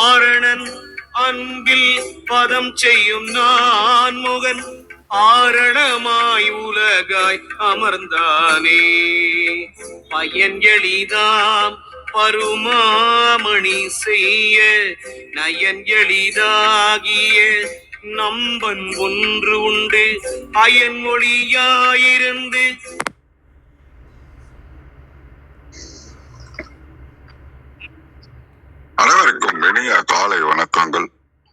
ஆரணன் அன்பில் பதம் செய்யும் நான் முகன் ஆரணமாய் உலகாய் அமர்ந்தானே. பையன் எளிதாம் பருமாமணி செய்ய நயன் எளிதாகிய நம்பன் ஒன்று உண்டு. அயன் மொழியாயிருந்து அனைவருக்கும் இனிய காலை வணக்கங்கள்.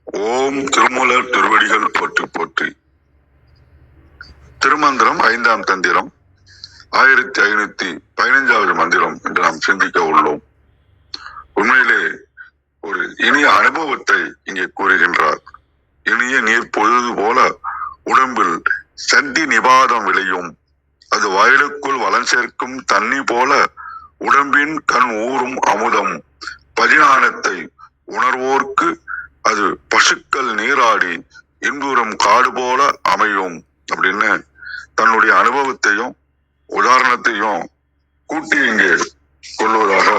ஓம் திருமூலர் திருவடிகள் போற்றி போற்றி. திருமந்திரம் ஐந்தாம் தந்திரம் ஆயிரத்தி ஐநூத்தி பதினைஞ்சாவது மந்திரம் என்று நாம் சிந்திக்க உள்ளோம். உண்மையிலே ஒரு இனிய அனுபவத்தை இங்கே கூறுகின்றார். இனிய நீர் பொழுது போல உடம்பில் சண்டி நிபாதம் விளையும். அது வயலுக்குள் வளம் சேர்க்கும் தண்ணி போல உடம்பின் கண் ஊறும் அமுதம். பதினானத்தை உணர்வோர்க்கு அது பசுக்கள் நீராடி இன்புறும் காடு போல அமையும் அப்படின்னு தன்னுடைய அனுபவத்தையும் உதாரணத்தையும் கூட்டி இங்கே கொள்வதாக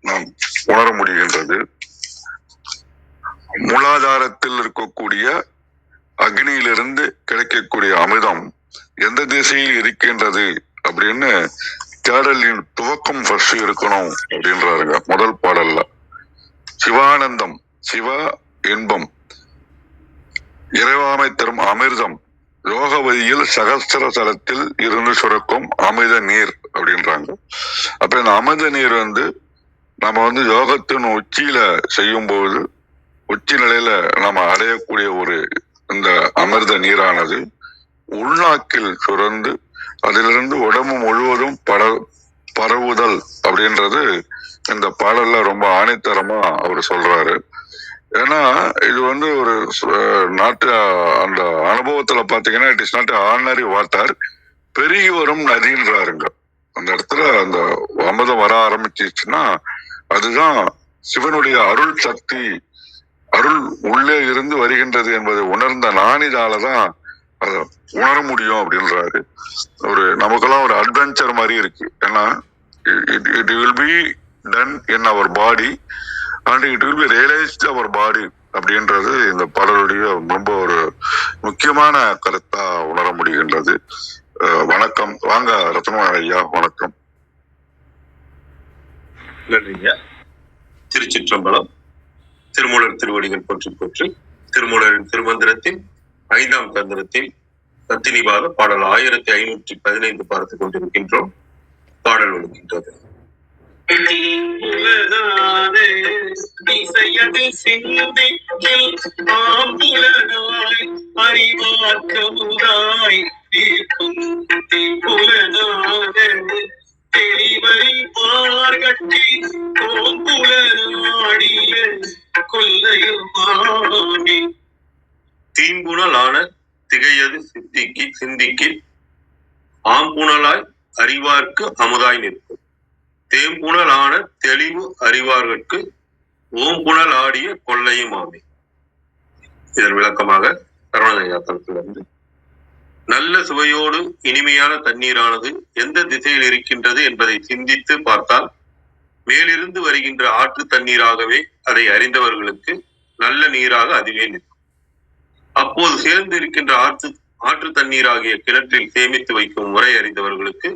நாம் உணர முடிகின்றது. மூலாதாரத்தில் இருக்கக்கூடிய அக்னியிலிருந்து கிடைக்கக்கூடிய அமிர்தம் எந்த திசையில் இருக்கின்றது அப்படின்னு தேடலின் துவக்கம் ஃபர்ஸ்ட் இருக்கணும் அப்படின்றாருங்க. முதல் பாடல்ல. சிவானந்தம் சிவ இன்பம் இறைவாமை தரும் அமிர்தம் யோகவதியில் சகஸ்திர தலத்தில் இருந்து சுரக்கும் அமிர்த நீர் அப்படின்றாங்க. அப்ப இந்த அமிர்த நீர் வந்து நம்ம வந்து யோகத்தின் உச்சியில செய்யும் போது உச்சி நிலையில நம்ம அடையக்கூடிய ஒரு இந்த அமிர்த நீரானது உள்நாக்கில் சுரந்து அதிலிருந்து உடம்பு முழுவதும் பட பரவுதல் அப்படின்றது இந்த பாடல்ல ரொம்ப ஆணித்தரமா அவர் சொல்றாரு. ஏன்னா இது வந்து ஒரு நாட்டு அந்த அனுபவத்துல பாத்தீங்கன்னா it is not ordinary water பெருகி வரும் நதின்றாருங்க. அந்த இடத்துல அந்த அமதம் வர ஆரம்பிச்சிச்சுன்னா அதுதான் சிவனுடைய அருள் சக்தி. அருள் உள்ளே இருந்து வருகின்றது என்பதை உணர்ந்த நானிதாலதான் உணர முடியும் அப்படின்றாரு. ஒரு நமக்கெல்லாம் ஒரு அட்வென்ச்சர் மாதிரி இருக்கு. ஏன்னா it will be done in our body and it will be realised our body அப்படின்றது இந்த பாடலுடைய ரொம்ப ஒரு முக்கியமான கருத்தா உணர முடிகின்றது. வணக்கம். வாங்க ரத்ன ஐயா வணக்கம். நன்றிங்க. திருச்சிற்றம்பலம் திருமூலர் திருவடிகள் போற்றி போற்றி திருமூலரின் திருமந்திரத்தின் ஐந்தாம் தந்திரத்தில் சத்தினிபாத பாடல் ஆயிரத்தி ஐநூற்றி பதினைந்து பார்த்துக் கொண்டிருக்கின்றோம். பாடல் ஒழுகின்றது உலகாதே சிந்திக்கில் ஆம்புலனாய் சித்திக்கு சிந்திக்கு ஆம்புணலாய் அறிவார்க்கு அமுதாய் நிற்கும். தேம்புணலான தெளிவு அறிவார்கட்கு ஓம்புணல் ஆடிய கொள்ளையும் ஆமை இதன் விளக்கமாக சரவணதையா நல்ல சுவையோடு இனிமையான தண்ணீரானது எந்த திசையில் இருக்கின்றது என்பதை சிந்தித்து பார்த்தால் மேலிருந்து வருகின்ற ஆற்று தண்ணீராகவே அதை அறிந்தவர்களுக்கு நல்ல நீராக அதுவே நிற்கும். அப்போது சேர்ந்து இருக்கின்ற ஆற்று ஆற்று தண்ணீர் ஆகிய கிணற்றில் சேமித்து வைக்கும் முறை அறிந்தவர்களுக்கு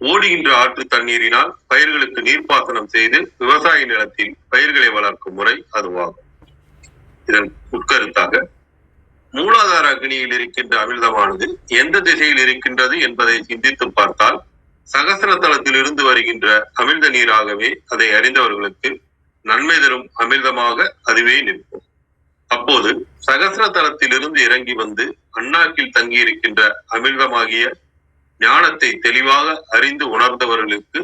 ஓடுகின்ற ஆற்று தண்ணீரினால் பயிர்களுக்கு நீர்ப்பாசனம் செய்து விவசாய நிலத்தில் பயிர்களை வளர்க்கும் முறை அதுவாகும். இதன் உட்கருத்தாக மூலாதார அக்னியில் இருக்கின்ற அமிர்தமானது எந்த திசையில் இருக்கின்றது என்பதை சிந்தித்து பார்த்தால் சகசர தளத்தில் இருந்து வருகின்ற அமிர்த நீராகவே அதை அறிந்தவர்களுக்கு நன்மை தரும் அமிர்தமாக அதுவே நிற்கும். அப்போது சகசர தலத்திலிருந்து இறங்கி வந்து அண்ணாக்கில் தங்கி இருக்கின்ற அமிர்தமாகிய ஞானத்தை தெளிவாக அறிந்து உணர்ந்தவர்களுக்கு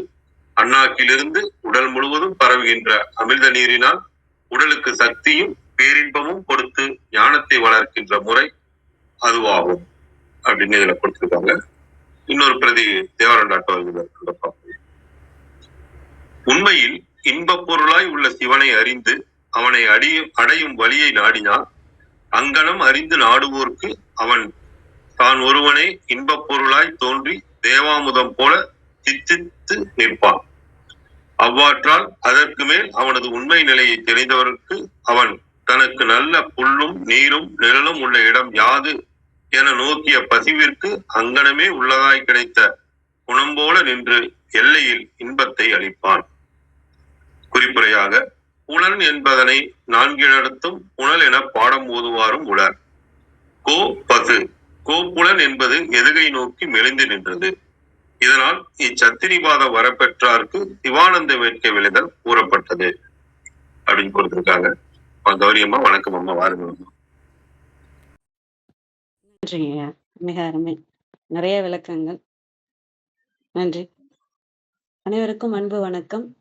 அண்ணாக்கிலிருந்து உடல் முழுவதும் பரவுகின்ற அமிர்த நீரினால் உடலுக்கு சக்தியும் பேரின்பமும் கொடுத்து ஞானத்தை வளர்க்கின்ற முறை அதுவாகும் அப்படின்னு இதுல கொடுத்திருக்காங்க. இன்னொரு பிரதி தேவரண்டாட்டோ உண்மையில் இன்பப் பொருளாய் உள்ள சிவனை அறிந்து அவனை அடியும் அடையும் வழியை நாடினால் அங்கனம் அறிந்து நாடுவோர்க்கு அவன் தான் ஒருவனே இன்பப் பொருளாய் தோன்றி தேவாமுதம் போல தித்தித்து நிற்பான். அவ்வாற்றால் அதற்கு மேல் அவனது உண்மை நிலையை தெரிந்தவருக்கு அவன் தனக்கு நல்ல புல்லும் நீரும் நிழலும் உள்ள இடம் யாது என நோக்கிய பசிவிற்கு அங்கனமே உள்ளதாய் கிடைத்த குணம்போல நின்று எல்லையில் இன்பத்தை அளிப்பான். குறிப்புரையாக புலன் என்பதனை நான்கிழத்தும் புனல் என பாடம் ஓதுவாரும் உளர். கோ பது. கோப்புலன் என்பது எதுகை நோக்கி மெலிந்து நின்றது. இதனால் இச்சத்திரிவாத வரப்பெற்றார்க்கு சிவானந்த வேட்கை விளைதல் கூறப்பட்டது. அப்படின்னு கொடுத்திருக்காங்க. கௌரியம்மா வணக்கம் அம்மா வாருங்க நன்றி நன்றிங்க. மிக அருமை. நிறைய விளக்கங்கள். நன்றி. அனைவருக்கும் அன்பு வணக்கம்.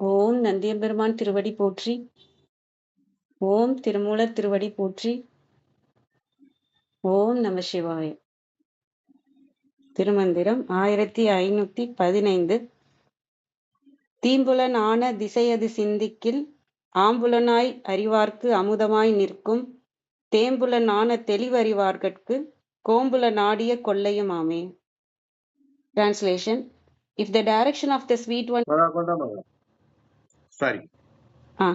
ஓம் நந்தியம்பெருமான் திருவடி போற்றி. ஓம் திருமூலர் திருவடி போற்றி. ஓம் நம சிவாய. திருமந்திரம் ஆயிரத்தி ஐநூத்தி பதினைந்து. தீம்புலனான திசையது சிந்திக்கில் ஆம்புலனாய் அறிவார்க்கு அமுதமாய் நிற்கும் தேம்புலனான தெளிவறிவார்கட்கு கோம்புல நாடிய கொள்ளையுமாமே. Translation if the direction of the sweet one சரி ah,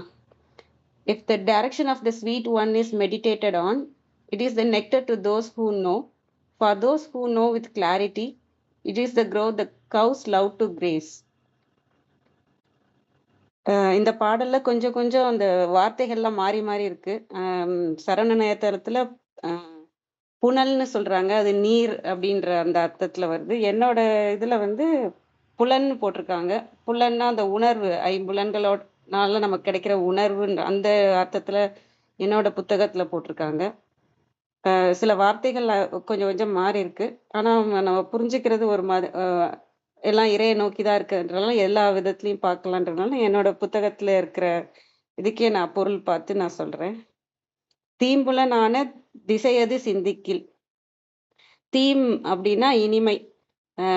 if the direction of the sweet one is meditated on, it is the nectar to those who know. For those who know with clarity, it is the growth the cows love to graze. Ah இந்த பாடல்ல கொஞ்சம் கொஞ்சம் அந்த வார்த்தைகள்லாம் மாறி மாறி இருக்கு ஆம், சரவண நேயத்தலத்துல அஹ், புனல்னு சொல்றாங்க அது நீர் அப்படின்ற அந்த அர்த்தத்துல வருது என்னோட இதுல வந்து புலன்னு போட்டிருக்காங்க. புலன்னா அந்த உணர்வு ஐம்புலன்களோட நமக்கு கிடைக்கிற உணர்வுன்ற அந்த அர்த்தத்தில் என்னோட புத்தகத்தில் போட்டிருக்காங்க. சில வார்த்தைகள் கொஞ்சம் கொஞ்சம் மாறி இருக்கு. ஆனால் நம்ம புரிஞ்சுக்கிறது ஒரு மாதிரி எல்லாம் இறையை நோக்கி தான் இருக்குன்றனால எல்லா விதத்துலையும் பார்க்கலான்றதுனால என்னோட புத்தகத்தில் இருக்கிற இதுக்கே நான் பொருள் பார்த்து நான் சொல்கிறேன் தீம்புலனான திசையது சிந்திக்கில். தீம் அப்படின்னா இனிமை.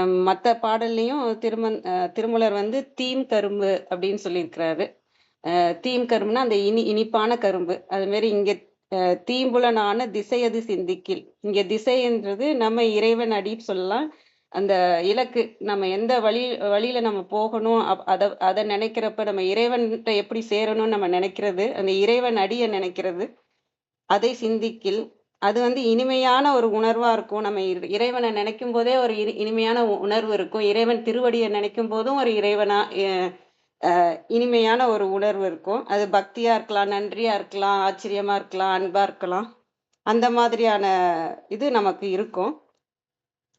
மற்ற பாடல்லையும் திருமன் திருமலர் வந்து தீம் கரும்பு அப்படின்னு சொல்லியிருக்கிறாரு. தீம் கரும்புனா அந்த இனி இனிப்பான கரும்பு. அது மாதிரி இங்க தீம்புலனான திசையது சிந்திக்கில். இங்க திசைன்றது நம்ம இறைவன் அடி சொல்லலாம். அந்த இலக்கு நம்ம எந்த வழி வழியில நம்ம போகணும் அப்- அதை நினைக்கிறப்ப நம்ம இறைவன்கிட்ட எப்படி சேரணும்னு நம்ம நினைக்கிறது அந்த இறைவன் அடியை நினைக்கிறது அதை சிந்திக்கில். அது வந்து இனிமையான ஒரு உணர்வாக இருக்கும். நம்ம இறை- இறைவனை நினைக்கும் போதே ஒரு இனி- இனிமையான உ- உணர்வு இருக்கும். இறைவன் திருவடியை நினைக்கும் போதும் ஒரு இறைவனா இனிமையான ஒரு உணர்வு இருக்கும். அது பக்தியாக இருக்கலாம் நன்றியாக இருக்கலாம் ஆச்சரியமாக இருக்கலாம் அன்பாக இருக்கலாம். அந்த மாதிரியான இது நமக்கு இருக்கும்.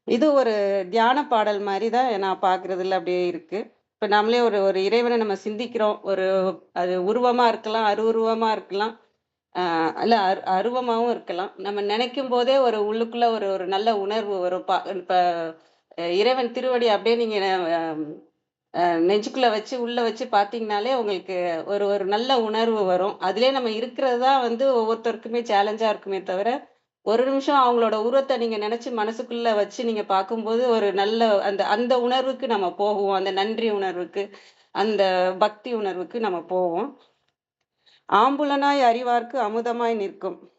இது ஒரு தியான பாடல் மாதிரி தான் நான் பார்க்குறதுல அப்படியே இருக்குது இப்போ நம்மளே ஒரு ஒரு இறைவனை நம்ம சிந்திக்கிறோம். ஒரு அது உருவமாக இருக்கலாம் அருவுருவமாக இருக்கலாம். இல்ல அரு அருவமாவும் இருக்கலாம். நம்ம நினைக்கும் போதே ஒரு உள்ளுக்குள்ள ஒரு ஒரு நல்ல உணர்வு வரும். பா இப்ப இறைவன் திருவடி அப்படியே நீங்க நெஞ்சுக்குள்ள வச்சு உள்ள வச்சு பார்த்தீங்கனாலே உங்களுக்கு ஒரு ஒரு நல்ல உணர்வு வரும். அதுலயே நம்ம இருக்கிறது தான் வந்து ஒவ்வொருத்தருக்குமே சேலஞ்சா இருக்குமே தவிர ஒரு நிமிஷம் அவங்களோட உருவத்தை நீங்க நினைச்சு மனசுக்குள்ள வச்சு நீங்க பார்க்கும்போது ஒரு நல்ல அந்த அந்த உணர்வுக்கு நம்ம போவோம். அந்த நன்றி உணர்வுக்கு அந்த பக்தி உணர்வுக்கு நம்ம போவோம். ஆம்புலனாய் அறிவார்க்கு அமுதமாய் நிற்கும்.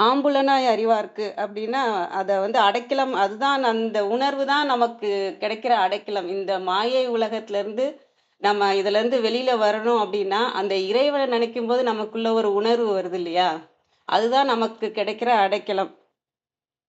ஆம்புலனாய் அறிவார்க்கு அப்படின்னா அதை வந்து அடைக்கலம் அதுதான் அந்த உணர்வு தான் நமக்கு கிடைக்கிற அடைக்கலம். இந்த மாயை உலகத்திலேருந்து நம்ம இதுலேருந்து வெளியில் வரணும் அப்படின்னா அந்த இறைவனை நினைக்கும் போது நமக்குள்ள ஒரு உணர்வு வருது இல்லையா? அதுதான் நமக்கு கிடைக்கிற அடைக்கலம்.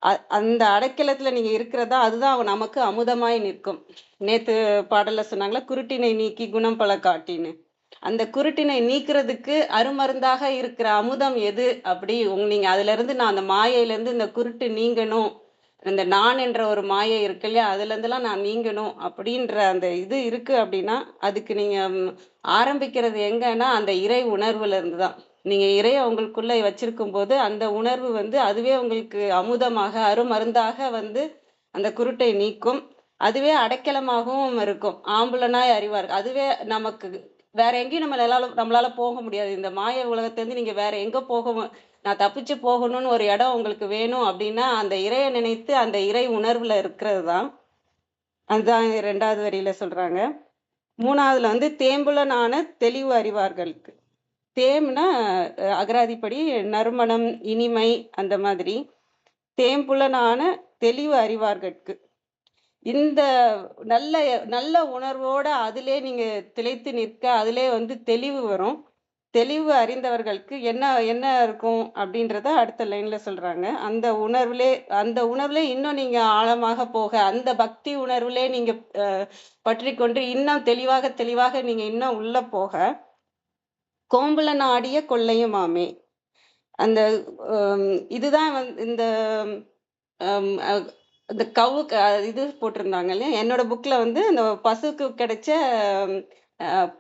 அ- அந்த அடைக்கலத்தில் நீங்கள் இருக்கிறதா அதுதான் நமக்கு அமுதமாய் நிற்கும். நேற்று பாடலில் சொன்னாங்களா குருட்டினை நீக்கி குணம் பல காட்டின்னு. அந்த குருட்டினை நீக்கிறதுக்கு அருமருந்தாக இருக்கிற அமுதம் எது அப்படி உங்க நீங்க அதுல இருந்து நான் அந்த மாயையிலேருந்து இந்த குருட்டு நீங்கணும். இந்த நான் என்ற ஒரு மாயை இருக்கு இல்லையா அதுல நான் நீங்கணும் அப்படின்ற அந்த இது இருக்கு அப்படின்னா அதுக்கு நீங்கள் ஆரம்பிக்கிறது எங்கன்னா அந்த இறை உணர்வுல இருந்து தான். நீங்க இறைய உங்களுக்குள்ள வச்சிருக்கும் போது அந்த உணர்வு வந்து அதுவே உங்களுக்கு அமுதமாக அருமருந்தாக வந்து அந்த குருட்டை நீக்கும். அதுவே அடைக்கலமாகவும் இருக்கும். ஆம்புலனாய் அறிவார். அதுவே நமக்கு வேற எங்கேயும் நம்மளால நம்மளால போக முடியாது. இந்த மாய உலகத்திலேருந்து நீங்க வேற எங்க போக நான் தப்பிச்சு போகணும்னு ஒரு இடம் உங்களுக்கு வேணும் அப்படின்னா அந்த இறையை நினைத்து அந்த இறை உணர்வுல இருக்கிறது தான் அதுதான் ரெண்டாவது வரியில சொல்றாங்க. மூணாவதுல வந்து தேம்புலனான தெளிவு அறிவார்களுக்கு. தேம்னா அகராதிப்படி நறுமணம் இனிமை அந்த மாதிரி. தேம்புலனான தெளிவு அறிவார்களுக்கு. இந்த நல்ல நல்ல உணர்வோடு அதிலே நீங்கள் திளைத்து நிற்க அதிலே வந்து தெளிவு வரும். தெளிவு அறிந்தவர்களுக்கு என்ன என்ன இருக்கும் அப்படின்றத அடுத்த லைனில் சொல்கிறாங்க அந்த உணர்விலே அந்த உணர்விலே இன்னும் நீங்கள் ஆழமாக போக அந்த பக்தி உணர்விலே நீங்கள் பற்றி கொண்டு இன்னும் தெளிவாக தெளிவாக நீங்கள் இன்னும் உள்ளே போக கோம்புல நாடிய கொள்ளையுமாமே. அந்த இதுதான் வந்து இந்த இந்த கவு இது போட்டிருந்தாங்க இல்லையா? என்னோட புக்கில் வந்து அந்த பசுக்கு கிடைச்ச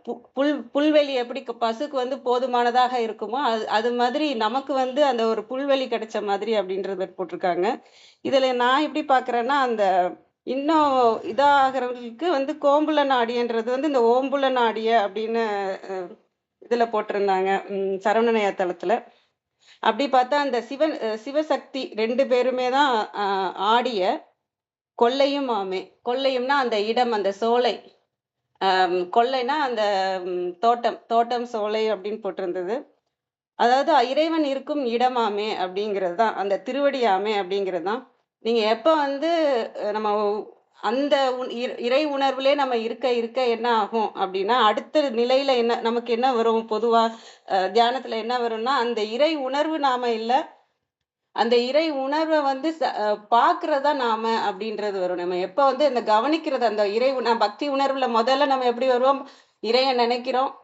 பு- புல் புல்வெளி எப்படி பசுக்கு வந்து போதுமானதாக இருக்குமோ அது அது மாதிரி நமக்கு வந்து அந்த ஒரு புல்வெளி கிடைச்ச மாதிரி அப்படின்றத போட்டிருக்காங்க. இதில் நான் எப்படி பார்க்குறேன்னா அந்த இன்னும் இதாகிறவங்களுக்கு வந்து கோம்புல நாடின்றது வந்து இந்த ஓம்புல நாடிய அப்படின்னு இதில் போட்டிருந்தாங்க உம் தளத்தில். அப்படி பார்த்தா அந்த சிவன் சிவசக்தி ரெண்டு பேருமே தான் ஆடிய கொல்லையும் ஆமே கொல்லையும்னா அந்த இடம் அந்த சோலை. கொள்ளைனா அந்த தோட்டம் தோட்டம் சோலை அப்படின்னு போட்டிருந்தது. அதாவது இறைவன் இருக்கும் இடமாமே அப்படிங்கிறது தான். அந்த திருவடியாமே அப்படிங்கிறது தான். நீங்கள் எப்போ வந்து நம்ம அந்த உண்- இறை உணர்வுலே நம்ம இருக்க இருக்க என்ன ஆகும் அப்படின்னா அடுத்த நிலையில என்ன நமக்கு என்ன வரும்? பொதுவா தியானத்துல என்ன வரும்னா அந்த இறை உணர்வு நாம இல்ல. அந்த இறை உணர்வை வந்து ச- பார்க்கறதா நாம அப்படின்றது வரும். நம்ம எப்ப வந்து இந்த கவனிக்கிறது அந்த இறை உண- பக்தி உணர்வுல முதல்ல நம்ம எப்படி வருவோம்? இறைய நினைக்கிறோம்.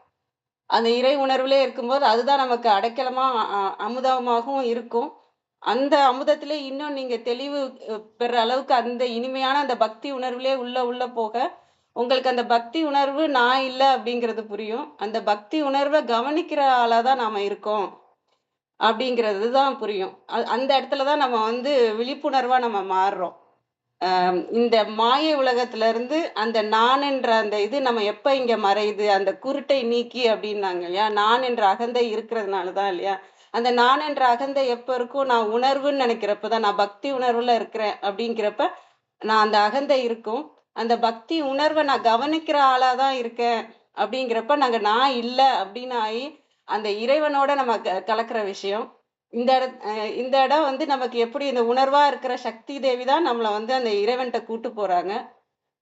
அந்த இறை உணர்வுலே இருக்கும்போது அதுதான் நமக்கு அடைக்கலமா அ- அமுதமாகவும் இருக்கும். அந்த அமுதத்திலே இன்னும் நீங்க தெளிவு பெற அளவுக்கு அந்த இனிமையான அந்த பக்தி உணர்விலே உள்ள உள்ள போக உங்களுக்கு அந்த பக்தி உணர்வு நான் இல்லை அப்படிங்கிறது புரியும். அந்த பக்தி உணர்வை கவனிக்கிற ஆளாக தான் நாம் இருக்கோம் அப்படிங்கிறது தான் புரியும். அ- அந்த இடத்துல தான் நம்ம வந்து விழிப்புணர்வாக நம்ம மாறுறோம். இந்த மாய உலகத்துல இருந்து அந்த நான் என்ற அந்த இது நம்ம எப்ப இங்க மறையுது? அந்த குருட்டை நீக்கி அப்படின்னாங்க இல்லையா? நான் என்ற அகந்தை இருக்கிறதுனால தான் இல்லையா? அந்த நான் என்ற அகந்தை எப்போ இருக்கும் நான் உணர்வுன்னு நினைக்கிறப்ப தான் நான் பக்தி உணர்வுல இருக்கிறேன் அப்படிங்கிறப்ப நான் அந்த அகந்தை இருக்கும். அந்த பக்தி உணர்வை நான் கவனிக்கிற ஆளா தான் இருக்கேன் அப்படிங்கிறப்ப நாங்க நான் இல்லை அப்படின்னு ஆகி அந்த இறைவனோட நம்ம க- கலக்கிற விஷயம். இந்த இட இந்த இடம் வந்து நமக்கு எப்படி இந்த உணர்வா இருக்கிற சக்தி தேவி தான் நம்மளை வந்து அந்த இறைவன்கிட்ட கூட்டு போறாங்க.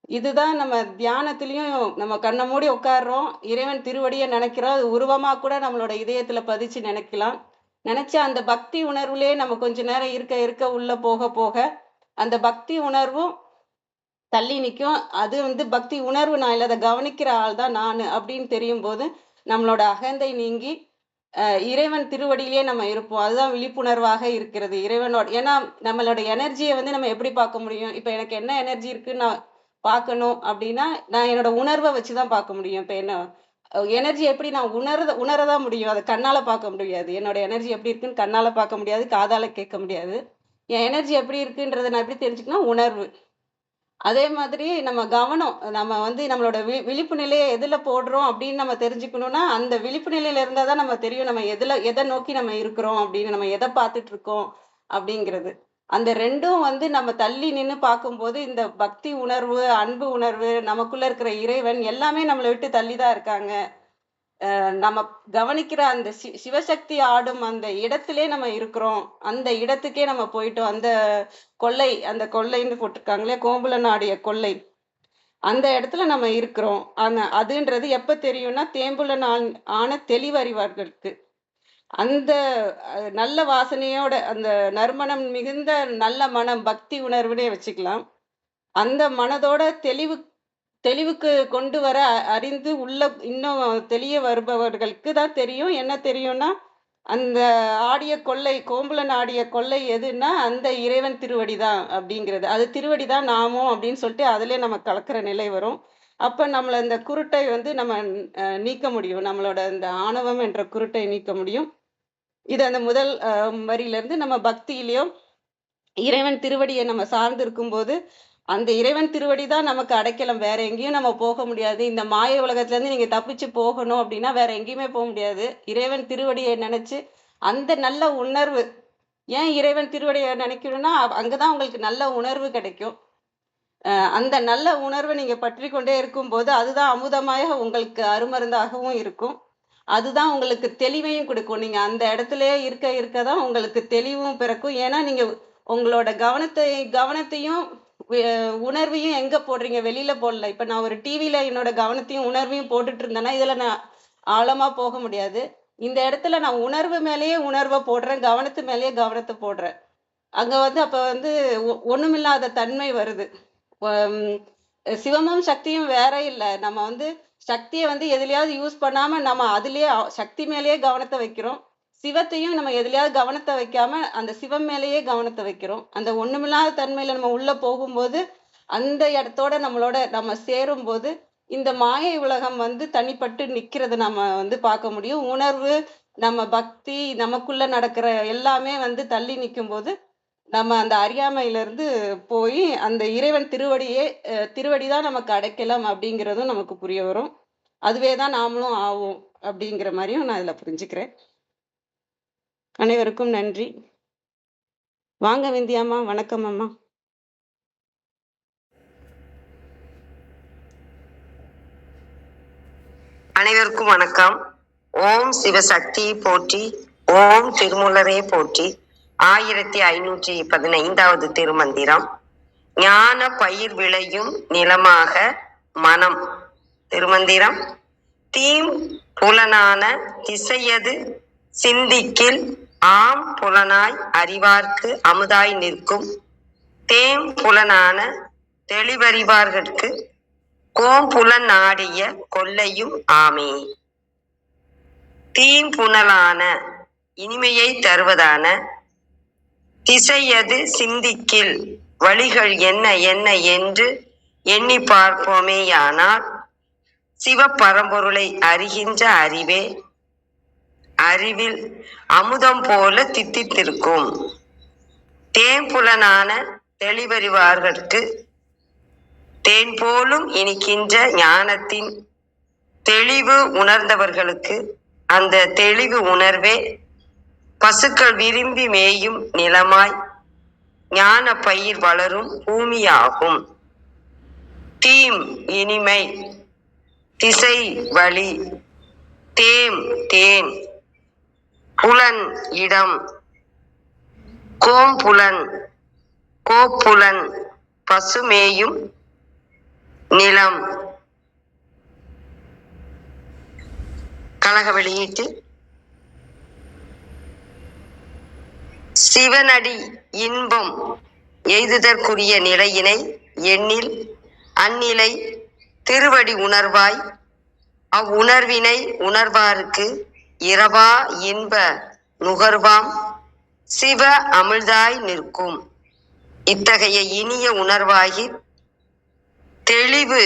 இதுதான் நம்ம தியானத்திலயும் நம்ம கண்ணை மூடி உட்கார்றோம். இறைவன் திருவடியை நினைக்கிறோம். அது உருவமா கூட நம்மளோட இதயத்துல பதிச்சு நினைக்கலாம். நினச்சா அந்த பக்தி உணர்வுலே நம்ம கொஞ்ச நேரம் இருக்க இருக்க உள்ள போக போக அந்த பக்தி உணர்வும் தள்ளி நிற்கும் அது வந்து பக்தி உணர்வு நான் இல்லை அதை கவனிக்கிற ஆள் தான் நான் அப்படின்னு தெரியும் போது நம்மளோட அகந்தை நீங்கி இறைவன் திருவடியிலே நம்ம இருப்போம். அதுதான் விழிப்புணர்வாக இருக்கிறது. இறைவனோட ஏன்னா நம்மளோட எனர்ஜியை வந்து நம்ம எப்படி பார்க்க முடியும்? இப்போ எனக்கு என்ன எனர்ஜி இருக்குன்னு நான் பார்க்கணும் அப்படின்னா நான் என்னோட உணர்வை வச்சு தான் பார்க்க முடியும். இப்போ என்ன எனர்ஜி எப்படி நான் உணர உணரதான் முடியும்? அதை கண்ணால் பார்க்க முடியாது. என்னோட எனர்ஜி எப்படி இருக்குன்னு கண்ணால் பார்க்க முடியாது காதால் கேட்க முடியாது. என் எனர்ஜி எப்படி இருக்குன்றதை நான் எப்படி தெரிஞ்சுக்கணும் உணர்வு. அதே மாதிரி நம்ம கவனம். நம்ம வந்து நம்மளோட வி விழிப்பு நிலையை எதில் போடுறோம் அப்படின்னு நம்ம தெரிஞ்சுக்கணும்னா அந்த விழிப்பு நிலையில இருந்தால் தான் நம்ம தெரியும் நம்ம எதில் எதை நோக்கி நம்ம இருக்கிறோம் அப்படின்னு நம்ம எதை பார்த்துட்டு இருக்கோம் அப்படிங்கிறது. அந்த ரெண்டும் வந்து நம்ம தள்ளி நின்று பார்க்கும்போது இந்த பக்தி உணர்வு அன்பு உணர்வு நமக்குள்ள இருக்கிற இறைவன் எல்லாமே நம்மளை விட்டு தள்ளி தான் இருக்காங்க நம்ம கவனிக்கிற அந்த சி சிவசக்தி ஆடும் அந்த இடத்திலே நம்ம இருக்கிறோம். அந்த இடத்துக்கே நம்ம போயிட்டோம். அந்த கொள்ளை அந்த கொள்ளைன்னு போட்டிருக்காங்களே கோம்புல நாடிய கொள்ளை. அந்த இடத்துல நம்ம இருக்கிறோம். அந்த அதுன்றது எப்ப தெரியும்னா தேம்புல ஆன தெளிவறிவார்களுக்கு அந்த நல்ல வாசனையோட அந்த நறுமணம் மிகுந்த நல்ல மனம் பக்தி உணர்வுனே வச்சுக்கலாம். அந்த மனதோட தெளிவு தெளிவுக்கு கொண்டு வர அ- அறிந்து உள்ள இன்னும் தெளிய வருபவர்களுக்கு தான் தெரியும். என்ன தெரியும்னா அந்த ஆடிய கொள்ளை கோம்புலன் ஆடிய கொள்ளை எதுன்னா அந்த இறைவன் திருவடி தான் அப்படிங்கிறது. அது திருவடி தான் நாமும் அப்படின்னு சொல்லிட்டு அதிலே நம்ம கலக்கிற நிலை வரும். அப்போ நம்மளை அந்த குருட்டை வந்து நம்ம நீக்க முடியும். நம்மளோட இந்த ஆணவம் என்ற குருட்டை நீக்க முடியும். இது அந்த முதல் வரியிலிருந்து நம்ம பக்தியிலையும் இறைவன் திருவடியை நம்ம சார்ந்து இருக்கும்போது அந்த இறைவன் திருவடி தான் நமக்கு அடைக்கலம். வேற எங்கேயும் நம்ம போக முடியாது. இந்த மாய உலகத்துல இருந்து நீங்க தப்பிச்சு போகணும் அப்படின்னா வேற எங்கேயுமே போக முடியாது. இறைவன் திருவடியை நினைச்சு அந்த நல்ல உணர்வு ஏன் இறைவன் திருவடியை நினைக்கணும்னா அ- அங்கதான் உங்களுக்கு நல்ல உணர்வு கிடைக்கும். அந்த நல்ல உணர்வை நீங்க பற்றி கொண்டே இருக்கும்போது அதுதான் அமுதமாக உங்களுக்கு அருமருந்தாகவும் இருக்கும். அதுதான் உங்களுக்கு தெளிவையும் கொடுக்கும். நீங்க அந்த இடத்துலயே இருக்க இருக்க தான் உங்களுக்கு தெளிவும் பிறக்கும். ஏன்னா நீங்க உங்களோட கவனத்தை கவனத்தையும் உணர்வையும் எங்க போடுறீங்க? வெளியில போடல. இப்ப நான் ஒரு டிவில என்னோட கவனத்தையும் உணர்வையும் போட்டுட்டு இருந்தேன்னா இதுல நான் ஆழமா போக முடியாது. இந்த இடத்துல நான் உணர்வு மேலேயே உணர்வை போடுறேன் கவனத்து மேலேயே கவனத்தை போடுறேன். அங்க வந்து அப்ப வந்து ஒ- ஒண்ணுமில்லாத தன்மை வருது. சிவமும் சக்தியும் வேற இல்லை. நம்ம வந்து சக்தியை வந்து எதுலையாவது யூஸ் பண்ணாம நம்ம அதுலயே சக்தி மேலேயே கவனத்தை வைக்கிறோம். சிவத்தையும் நம்ம எதுலையாவது கவனத்தை வைக்காம அந்த சிவம் மேலேயே கவனத்தை வைக்கிறோம். அந்த ஒண்ணுமில்லாத தன்மையில நம்ம உள்ள போகும்போது அந்த இடத்தோட நம்மளோட நம்ம சேரும் போது இந்த மாயை உலகம் வந்து தனிப்பட்டு நிக்கிறத நம்ம வந்து பார்க்க முடியும். உணர்வு நம்ம பக்தி நமக்குள்ள நடக்கிற எல்லாமே வந்து தள்ளி நிற்கும் போது நம்ம அந்த அறியாமையிலிருந்து போய் அந்த இறைவன் திருவடியே திருவடி தான் நமக்கு அடைக்கலாம் அப்படிங்கிறதும் நமக்கு புரிய வரும். அதுவே தான் நாமளும் ஆவோம் அப்படிங்கிற மாதிரியும் நான் இதில் புரிஞ்சுக்கிறேன். அனைவருக்கும் நன்றி. வாங்க விந்தியாம்மா வணக்கம் அம்மா. அனைவருக்கும் வணக்கம். ஓம் சிவசக்தி போற்றி ஓம் திருமூலரே போற்றி. ஆயிரத்தி ஐநூற்றி பதினைந்தாவது திருமந்திரம். ஞான பயிர் விளையும் நிலமாக மனம். திருமந்திரம். தீம் புலனான திசையது சிந்திக்கில் ஆம் புலனாய் அறிவார்க்கு அமுதாய் நிற்கும். தேம் புலனான தெளிவறிவார்கட்கு கோம்புலன் நாடிய கொல்லையும் ஆமே. தீம்புணலான இனிமையை தருவதான திசையது சிந்திக்கில் வழிகள் என்ன என்ன என்று எண்ணி பார்ப்போமேயானால் சிவப்பரம்பொருளை அறிகின்ற அறிவே அறிவில் அமுதம் போல தித்தித்திருக்கும். தேம்புலனான தெளிவறிவார்கட்கு தேன் போலும் இனிக்கின்ற ஞானத்தின் தெளிவு உணர்ந்தவர்களுக்கு அந்த தெளிவு உணர்வே பசுக்கள் விரும்பி மேயும் நிலமாய் ஞான பயிர் வளரும் பூமியாகும். தீம் இனிமை திசை வழி தேம் தேன் புலன் இடம் கோம்புலன் கோப்புலன் பசுமேயும் நிலம். கழக வெளியீட்டு சிவனடி இன்பம் எய்துதற்குரிய நிலையினை எண்ணில் அந்நிலை திருவடி உணர்வாய் அவ்வுணர்வினை உணர்வாருக்கு இரவா இன்ப நுகர்வாம் சிவ அமிழ்தாய் நிற்கும். இத்தகைய இனிய உணர்வாகி தெளிவு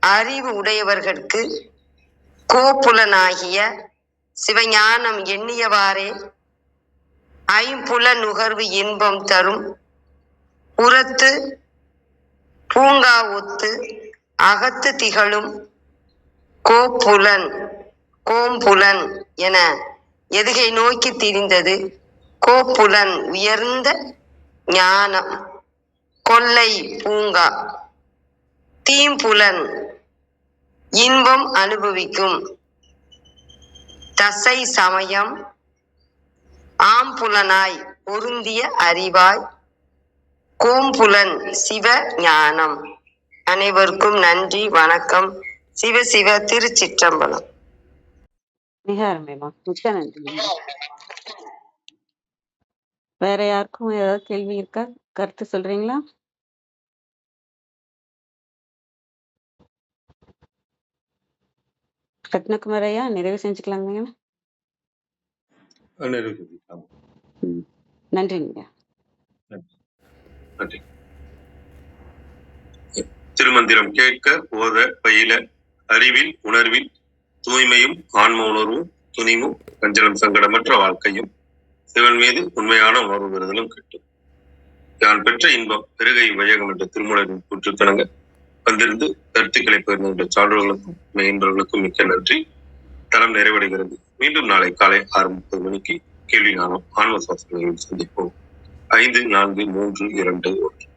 அறிவு உடையவர்களுக்கு கோப்புலனாகிய சிவஞானம் எண்ணியவாறே ஐம்புல நுகர்வு இன்பம் தரும். புறத்து பூங்கா ஒத்து அகத்து திகழும். கோப்புலன் கோம்புலன் என எதுகை நோக்கி திரிந்தது. கோப்புலன் உயர்ந்த ஞானம். கொல்லை பூங்கா. தீம்புலன் இன்பம் அனுபவிக்கும். தசை சமயம் ஆம்புலனாய் பொருந்திய அறிவாய் கோம்புலன் சிவ ஞானம். அனைவருக்கும் நன்றி வணக்கம். சிவ சிவ திருச்சிற்றம்பலம். மிக அருமைமா மிக்க நன்றி. வேற யாருக்கும் ஏதாவது கேள்வி இருக்கா? கருத்து சொல்றீங்களா? ரத்னகுமார் ஐயா நிறைவு செஞ்சுக்கலாங்க நன்றிங்க. நன்றி. திருமந்திரம் கேட்க ஓத பயில அறிவில் உணர்வில் தூய்மையும் ஆன்ம உணர்வும் துணிவும் கஞ்சலம் சங்கடமற்ற வாழ்க்கையும் சிவன் மீது உண்மையான உணர்வு பெறுதலும் கிட்டும். தான் பெற்ற இன்பம் பெருகை வையகம் என்ற திருமூலரின் கூற்றுக்கணங்க. வந்திருந்து கருத்துக்களை பகிர்ந்துள்ள சான்றோர்களுக்கும் மெயின்பர்களுக்கும் மிக்க நன்றி. தரம் நிறைவடைகிறது. மீண்டும் நாளை காலை ஆறு முப்பது மணிக்கு கேள்வி நானும் ஆன்ம சாஸ்திரங்களில் சந்திப்போம். ஐந்து நான்கு மூன்று இரண்டு ஒன்று.